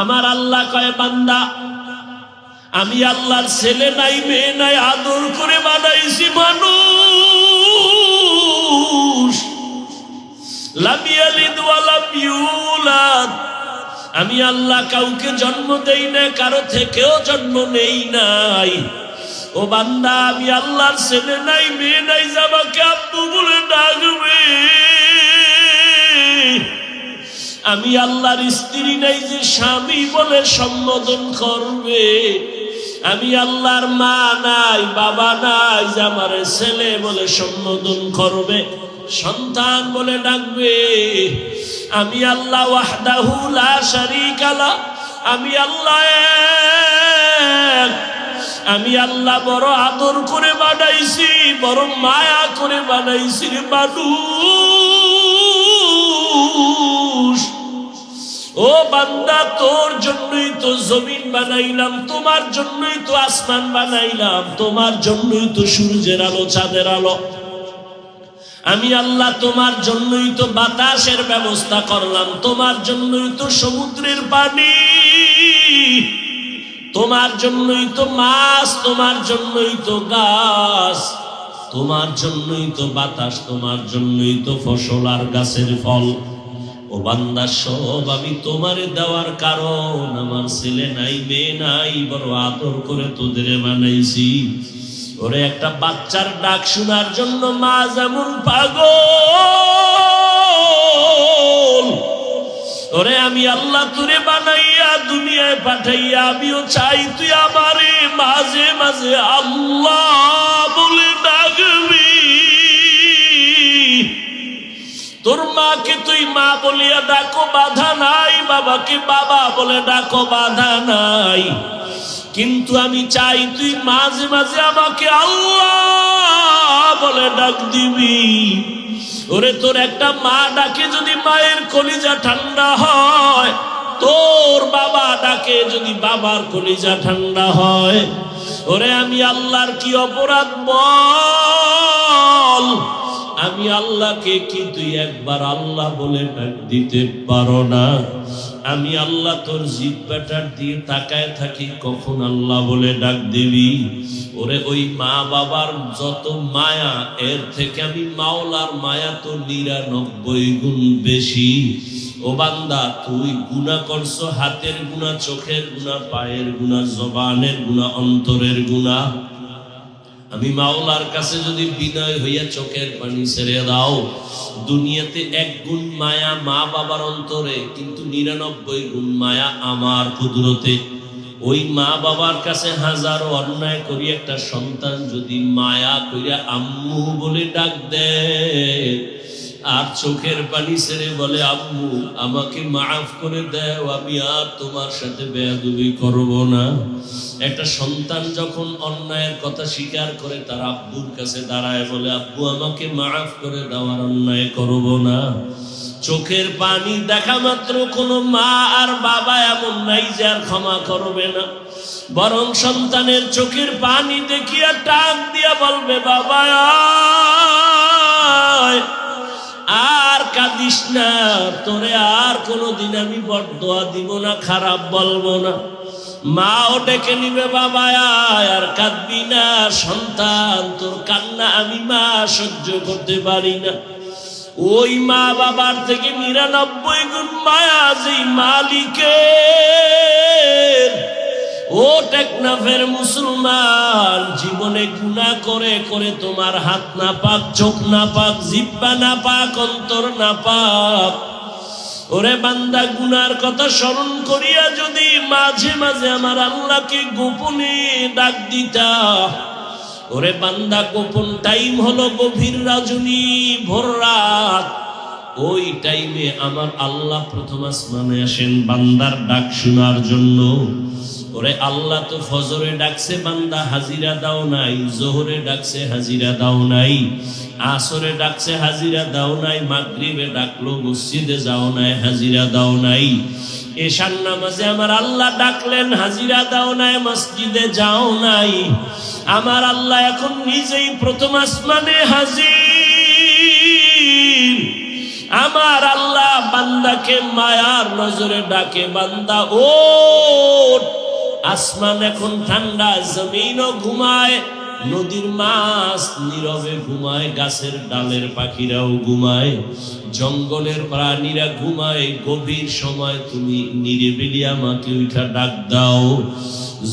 আমার আল্লাহ কয়, বান্দা, আমি আল্লাহর ছেলে নাই, মেয়ে নাই, আদর করে বানাইছি মানুষ। আমি আল্লাহ কাউকে জন্ম দেই না, কারও থেকেও জন্ম নেই নাই। ও বান্দা, আমি আল্লাহর ছেলে নাই, মেয়ে নাই যাবাকে আব্বু বলে ডাকবে। আমি আল্লাহর স্ত্রী নাই যে স্বামী বলে সম্বোধন করবে। আমি আল্লাহর মা নাই, বাবা নাই যে আমার ছেলে বলে সম্বোধন করবে। সন্তান বলে ডাকবে। আমি আল্লাহ ওয়াহদাহু লা শারীকা লা, আমি আল্লাহ। আমি আল্লাহ বড় আদর করে বানাইছি, বড় মায়া করে বানাইছি রে মানুষ বান্দা, তোর জন্যই তো জমিন বানাইলাম, তোমার জন্যই তো আসমান বানাইলাম, তোমার জন্যই তো সূর্যের আলো, চাঁদের আলো। আমি আল্লাহ, তোমার জন্যই তো বাতাসের ব্যবস্থা করলাম, তোমার জন্যই তো সমুদ্রের পানি। তোমার জন্যই তো মাছ, তোমার জন্যই তো গাছ, তোমার জন্যই তো বাতাস, তোমার জন্যই তো ফসল আর গাছের ফল। ও বান্দা, সব আমি তোমারে দেওয়ার কারণ। আমার ছেলে নাই, মেয়ে নাই, বড় আদর করে তোদের বানাইছি ওরে, একটা বাচ্চার ডাক শোনার জন্য মা যেমন পাগল। ওরে, আমি আল্লাহ তোরে বানাইয়া দুনিয়ায় পাঠাইয়া, আমিও চাই তুই আমারে মাঝে মাঝে আল্লাহ তোর মাকে তুই মা বলিয়া ডাকো, বাধা নাই। বাবাকে বাবা বলে ডাকো, বাধা নাই। কিন্তু আমি চাই তুই মাঝে মাঝে আমাকে আল্লাহ বলে ডাক দিবি। ওরে, তোর একটা মা ডাকে যদি মায়ের কলিজা ঠান্ডা হয়, তোর বাবা ডাকে যদি বাবার কলিজা ঠান্ডা হয়। ওরে, আমি আল্লাহর কি অপরাধ? বল। আমি আল্লাহকে কি তুই একবার আল্লাহ বলে ডাক দিতে পারো না? আমি আল্লাহ তোর জিব্বাটার দিয়ে তাকায় থাকি, কখন আল্লাহ বলে ডাক দিবি? ওরে ওই মা বাবার যত মায়া, এর থেকে আমি মাওলার মায়া তো নিরানব্বই গুণ বেশি। ও বান্দা, তুই গুণা করছ, হাতের গুণা চোখের গুণা পায়ের গুণা জবানের গুণা অন্তরের গুণা আমি মাওলার কাছে যদি বিনয় হইয়া চোখের পানি ছেড়ে দাও, দুনিয়াতে এক গুণ মায়া মা বাবার অন্তরে, কিন্তু নিরানব্বই গুণ মায়া আমার কুদরতে। ওই মা বাবার কাছে হাজারো অন্যায় করি একটা সন্তান যদি মায়া করিয়া আম্মু বলে ডাক দেয় আর চোখের পানি ছেড়ে বলে, আম্মু, আমাকে মাফ করে দেও, আমি আর তোমার সাথে বেয়াদুবি করব না। একটা সন্তান যখন অন্যায়ের কথা স্বীকার করে, তার আব্বুর কাছে দাঁড়ায় বলে, আব্বু, আমাকে মাফ করে দেওয়ার অন্যায় করব না। চোখের পানি দেখা মাত্র কোনো মা আর বাবা এমন নাই যে আর ক্ষমা করবে না। বরং সন্তানের চোখের পানি দেখিয়া টাক দিয়া বলবে, বাবা। আর কাঁদিস না, তোরে আর কোনোদিন আমি বরদোয়া দিব না, খারাপ বলব না। মাও ডেকে নিবে, বাবা আর কাঁদবি না, সন্তান, তোর কান্না আমি মা সহ্য করতে পারি না। ওই মা বাবার থেকে নিরানব্বই গুণ মায়া যেই মালিকের ও টেকনাফের মুসলমান, জীবনে গুণা করে করে তোমার হাত না পাক চোখ না পাক জিব্বা না পাক অন্তর না পাক ওরে বান্দা, গুনার কথা স্মরণ করিয়া যদি মাঝে মাঝে আমার আল্লাহকে গোপনে ডাক দিতা, ওরে বান্দা, গোপন টাইম হলো গভীর রাজনী, ভোর রাত। ওই টাইমে আমার আল্লাহ প্রথম আসমানে আসেন, বান্দার ডাক শোনার জন্য। ওরে আল্লাহ তো ফজরে ডাকছে, বান্দা হাজিরা দাও নাই, জোহরে ডাকছে হাজিরা দাও নাই, আসরে ডাকছে হাজিরা দাও নাই, মাগরিবে ডাকলো, মসজিদে যাও নাই, হাজিরা দাও নাই। এশার নামাজে আমার আল্লাহ ডাকলেন, হাজিরা দাও নাই, মসজিদে যাও নাই। আমার আল্লাহ এখন নিজেই প্রথম আসমানে হাজির। আমার আল্লাহ বান্দাকে মায়ার নজরে ডাকে, বান্দা ও আসমান এখন ঠান্ডা, জমিনও ঘুমায়, নদীর মাছ নীরবে ঘুমায়, গাছের ডালের পাখিরাও ঘুমায়, জঙ্গলের প্রাণীরা ঘুমায়, গভীর সময় তুমি নিরিবিলি আমাকে উঠা ডাক দাও।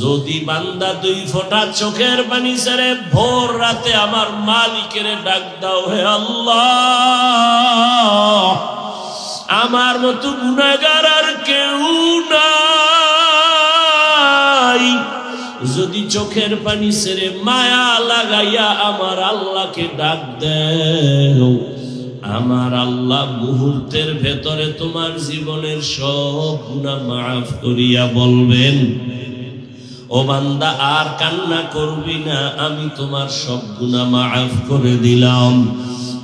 যদি বান্দা দুই ফোঁটা চোখের পানি ছেড়ে ভোর রাতে আমার মালিকের ডাক দাও হে আল্লাহ, আমার মতো গুণাগার আর কেউ নাই যদি চোখের পানি ছেড়ে মায়া লাগাইয়া আমার আল্লাহকে ডাক দেও, আমার আল্লাহ মুহূর্তের ভেতরে তোমার জীবনের সব গুণা মাফ করিয়া বলবেন, ও বান্দা, আর কান্না করবি না, আমি তোমার সব গুণা মাফ করে দিলাম।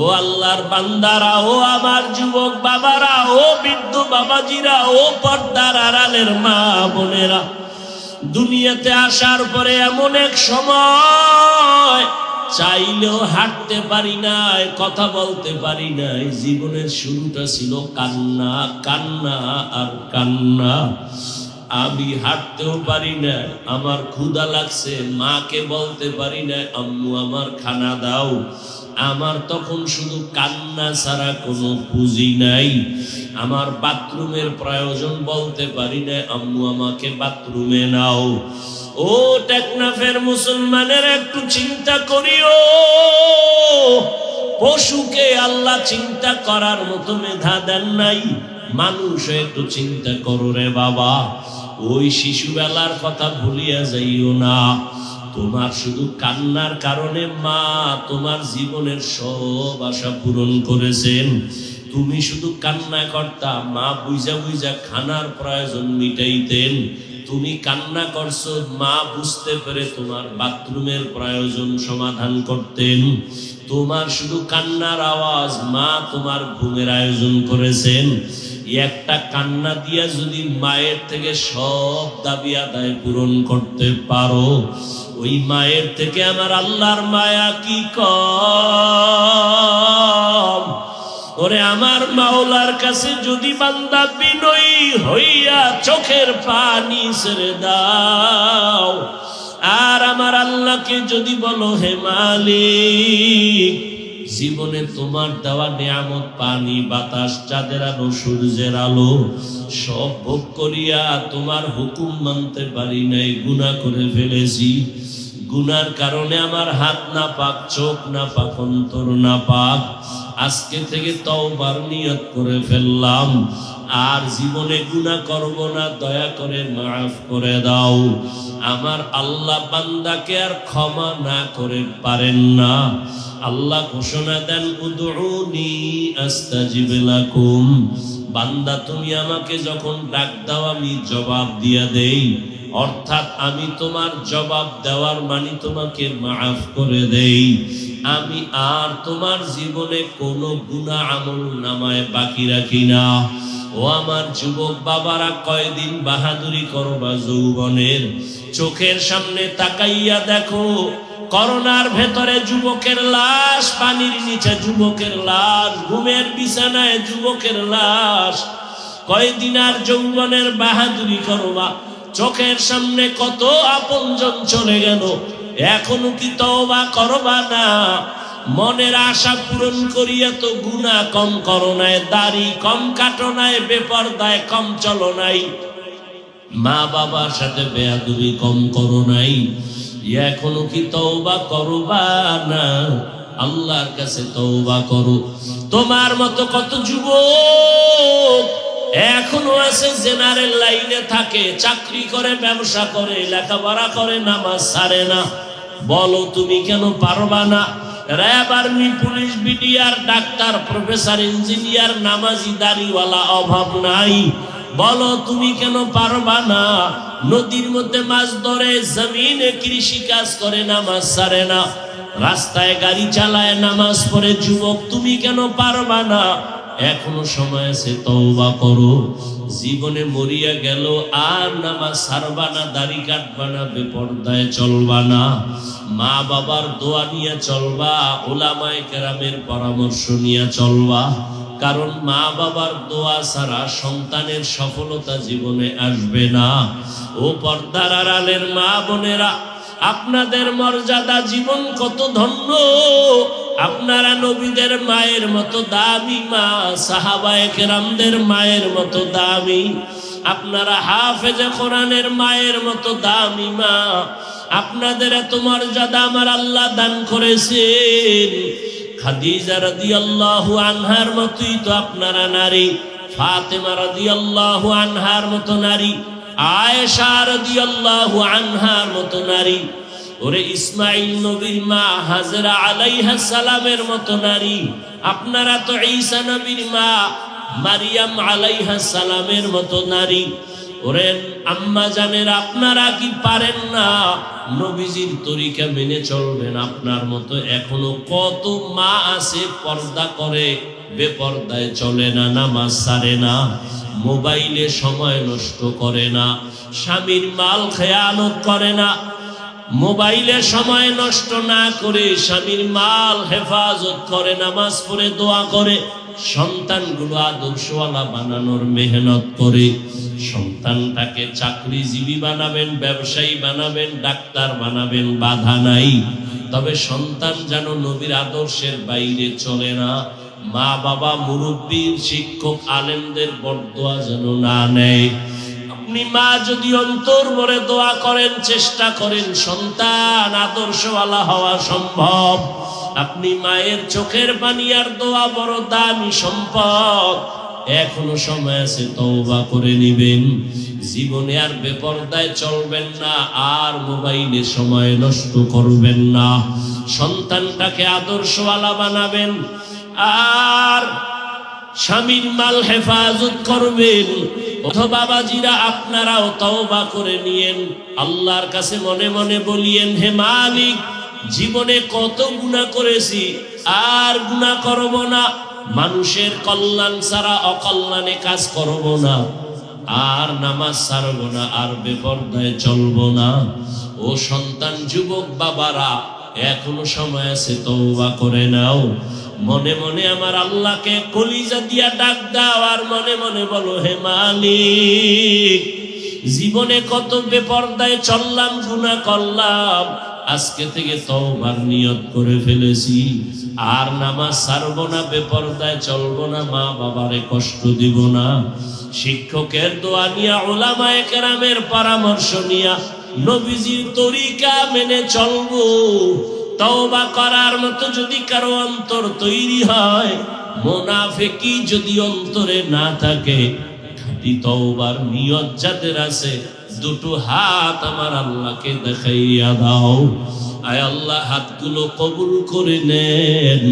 ও আল্লাহর বান্দারা, ও আমার যুবক বাবারা, ও বৃদ্ধ বাবাজিরা, ও পর্দার আড়ালের মা বোনেরা দুনিয়াতে আসার পরে এমন এক সময় চাইলেও হাঁটতে পারি নাই, কথা বলতে পারি নাই। জীবনের শুরুটা ছিল কান্না কান্না আর কান্না। আমি হাঁটতেও পারি না আমার ক্ষুধা লাগছে, মাকে বলতে পারি না আম্মু, আমার খানা দাও। আমার তখন শুধু কান্না ছাড়া কোনো পুঁজি নাই। আমার বাথরুমের প্রয়োজন বলতে পারি না, আম্মু আমাকে বাথরুমে নাও। ও টেকনাফের মুসলমানের, একটু চিন্তা করিও। পশুকে আল্লাহ চিন্তা করার মতো মেধা দেন নাই। মানুষ একটু চিন্তা করো রে বাবা, ওই শিশুবেলার কথা ভুলিয়া যাইও না। তোমার শুধু কান্নার কারণে মা তোমার জীবনের সব আশা পূরণ করেছেন। তুমি শুধু কান্না করতা মা বুঝা বুঝা খানার প্রয়োজন মিটাইতেন। তুমি কান্না করছ, মা বুঝতে পেরে তোমার বাথরুমের প্রয়োজন সমাধান করতেন। তোমার শুধু কান্নার আওয়াজ মা তোমার ঘুমের আয়োজন করেছেন। একটা কান্না দিয়া যদি মায়ের থেকে সব দাবি আদায় পূরণ করতে পারো ওই মায়ের থেকে আমার আল্লাহর মায়া কি কম? ওরে আমার মাওলার কাছে যদি বান্দা বিনয়ী হইয়া চোখের পানি ছেড়ে দাও, আর আমার আল্লাহকে যদি বলো, হে মালিক, জীবনে তোমার দেওয়া নিয়ামত, পানি, বাতাস, চাঁদের আলো, সূর্যের আলো, সব ভোগ করিয়া তোমার হুকুম মানতে পারি নাই গুণা করে ফেলেছি। গুনার কারণে আমার হাত না পাক চোখ না পাক অন্তর না পাক আজকে থেকে তওবার নিয়ত করে ফেললাম। আর জীবনে গুনাহ করব না, দয়া করে মাফ করে দাও। আমার আল্লাহ বান্দাকে আর ক্ষমা না করে পারেন না। আল্লাহ ঘোষণা দেন, উদউনি আস্তাজিব লাকুম। বান্দা, তুমি আমাকে যখন ডাক দাও, আমি জবাব দিয়া দেই। অর্থাৎ আমি তোমার জবাব দেওয়ার মানে তোমাকে মাফ করে দেই। আমি আর তোমার জীবনে কোনো গুণা আমল নামায় বাকি রাখি না। ও আমার যুবক বাবারা, কয়দিন বাহাদুরি করবা যৌবনের? চোখের সামনে তাকাইয়া দেখো, করোনার ভেতরে যুবকের লাশ, পানির নিচে যুবকের লাশ, ঘুমের বিছানায় যুবকের লাশ। কয়দিন আর যৌবনের বাহাদুরি করবা চোখের সামনে কত আপনজন চলে গেল। এখনও কি তওবা করবা না? মনের আশা পূরণ করিয়া তো গুণা কম করো নাই, দাড়ি কম কাটো নাই, বেপরদায় কম চলো নাই। মা বাবার সাথে বেয়াদুরি কম করো নাই, এখনও কি তওবা করবা না? আল্লাহর কাছে তওবা করো। তোমার মতো কত যুবক এখনও আছে জেনারেল লাইনে থাকে, চাকরি করে, ব্যবসা করে, লেখাপড়া করে, নামাজ সারে না। বলো তুমি কেন পারবা না? RAB army, police, BDR, doctor, professor, engineer, নামাজি, দাড়িওয়ালা, অভাব নাই। বলো তুমি কেন পারবা না? নদীর মধ্যে মাছ ধরে, জমিনে কৃষি কাজ করে, নামাজ ছাড়ে না। রাস্তায় গাড়ি চালায়, নামাজ পড়ে, যুবক, তুমি কেন পারবা না? এখনও সময় আছে, তওবা করো। জীবনে মরিয়া গেল, আর নামাজ সারবা না, দাড়ি কাটবা না, বেপর্দায় চলবা না। মা বাবার দোয়া নিয়ে চলবা, ওলামায় কেরামের পরামর্শ নিয়ে চলবা। কারণ মা বাবার দোয়া ছাড়া সন্তানের সফলতা জীবনে আসবে না। ও পর্দার আড়ালের মা বোনেরা আপনাদের মর্যাদা জীবন কত ধন্য। আপনারা নবীদের মায়ের মতো দামি মা, সাহাবায়ে কেরামদের মায়ের মতো দামি। আপনারা হাফেজে কোরআনের মায়ের মতো দামি মা। আপনাদের এত মর্যাদা আমার আল্লাহ দান করেছেন। খাদিজা রাদিয়াল্লাহু আনহার মতোই তো আপনারা নারী। ফাতেমা রাদিয়াল্লাহু আনহার মতো নারী। আনহার মতো নারী, ওরে ইসমাইল নবীর মা হাজরা আলাইহা সালামের মতো নারী, আপনারা তো ঈসা নবীর মা মারিয়াম আলাইহা সালামের মতো নারী, ওরে আম্মা জানের আপনারা কি পারেন না? নবীজির তরিকা মেনে চলবেন আপনার মতো, এখনও কত মা আছে পর্দা করে, বেপর্দায় চলে না, নামাজ সারে না। মোবাইলে সময় নষ্ট করে না, স্বামীর মাল খেয়ালত করে না। মোবাইলে সময় নষ্ট না করে স্বামীর মাল হেফাজত করে, নামাজ পড়ে, দোয়া করে, সন্তানগুলো আদর্শওয়ালা বানানোর মেহনত করে। সন্তানটাকে চাকরিজীবী বানাবেন, ব্যবসায়ী বানাবেন, ডাক্তার বানাবেন, বাধা নাই। তবে সন্তান যেন নবীর আদর্শের বাইরে চলে না। মা বাবা মুরব্বীর শিক্ষক, আলেমদের বরদোয়া যেন না নেয়। আপনি মা যদি অন্তর ভরে দোয়া করেন, চেষ্টা করেন, সন্তান, আদর্শওয়ালা হওয়া সম্ভব। আপনি মায়ের চোখের পানি আর দোয়া বড় দামি সম্পদ। এখনও সময় আছে, তওবা করে নিবেন। জীবনে আর বেপরদায় চলবেন না, আর মোবাইলে সময় নষ্ট করবেন না। সন্তানটাকে আদর্শওয়ালা বানাবেন আর স্বামীর মাল হেফাজত করবেন। বাবাজিরা আপনারাও তওবা করে নিয়েন। আল্লাহর কাছে মনে মনে বলিয়েন, হে মালিক, জীবনে কত গুণা করেছি, আর গুণা করব না। মানুষের কল্যাণ ছাড়া অকল্যাণে কাজ করব না। আর নামাজ ছাড়ব না, আর বেপর্দায় চলব না। ও সন্তান, যুবক, বাবারা, এখনও সময় আছে, তওবা করে নাও। মনে মনে আমার আল্লাহকে কলিজা দিয়া ডাক দাও আর মনে মনে বলো, হে মালিক, জীবনে কত বেপর্দায় চললাম, গুনাহ করলাম, আজকে থেকে তওবার নিয়ত করে ফেলেছি। আর নামাজ ছাড়ব না, বেপর্দায় চলবো না, মা বাবারে কষ্ট দিব না। শিক্ষকের দোয়া নিয়া ওলামায়ে কেরামের পরামর্শ নিয়া, নবীজির তরিকা মেনে চলবো। তওবা করার মতো যদি কারও অন্তর তৈরি হয় মোনাফেকি যদি অন্তরে না থাকে, খাঁটি তওবার নিয়ত যাদের আছে, দুটো হাত আমার আল্লাহকে দেখাইয়া দাও। আয় আল্লাহ, হাতগুলো কবুল করে নেন,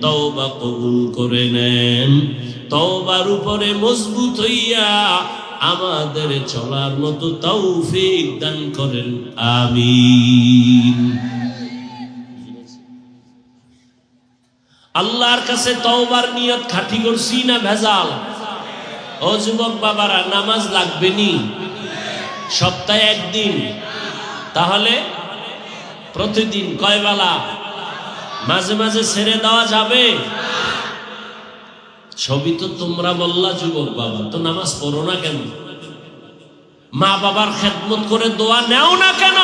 তওবা কবুল করে নেন। তওবার উপরে মজবুত হইয়া আমাদের চলার মতো তৌফিক দান করেন, আমিন। আল্লাহর কাছে তওবার নিয়ত খাঁটি করছি না ভেজাল? ও যুবক বাবারা, নামাজ লাগবে নি? সপ্তাহে একদিন। তাহলে প্রতিদিন কয় বেলা? মাঝে মাঝে ছেড়ে দেওয়া যাবে? ছবি তো তোমরা বললা যুবক বাবা, তো নামাজ পড়ো না কেন? মা বাবার খেদমত করে দোয়া নেও না কেন?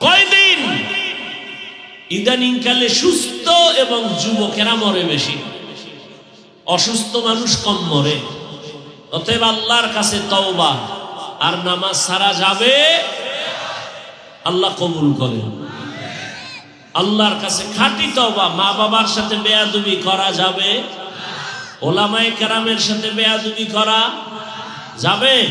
কয়দিন ইদানিং কালে সুস্থ এবং যুবকেরা মরে বেশি। অসুস্থ মানুষ কম মরে। অতএব আল্লাহর কাছে তওবা। আর নামাজ সারা যাবে? আল্লাহ কবুল করে আল্লাহর কাছে খাঁটি তওবা। মা বাবার সাথে বেয়াদুবি করা যাবে? ওলামায়ে কেরামের সাথে বেয়াদুবি করা যাবে?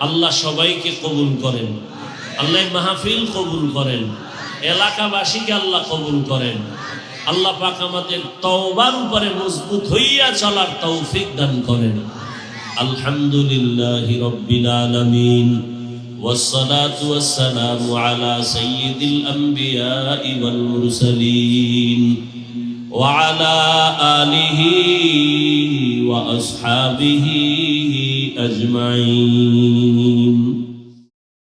আল্লাহ সবাইকে কবুল করেন। আল্লাহ মাহফিল কবুল করেন। এলাকাবাসীকে আল্লাহ কবুল করেন আল্লাহ পাক আমাদের তওবার উপরে মজবুত হইয়া চলার তৌফিক দান করেন আলহামদুলিল্লাহি রাব্বিল আলামিন والصلاة والسلام على سيد الأنبياء والمرسلين وعلى آله وأصحابه أجمعين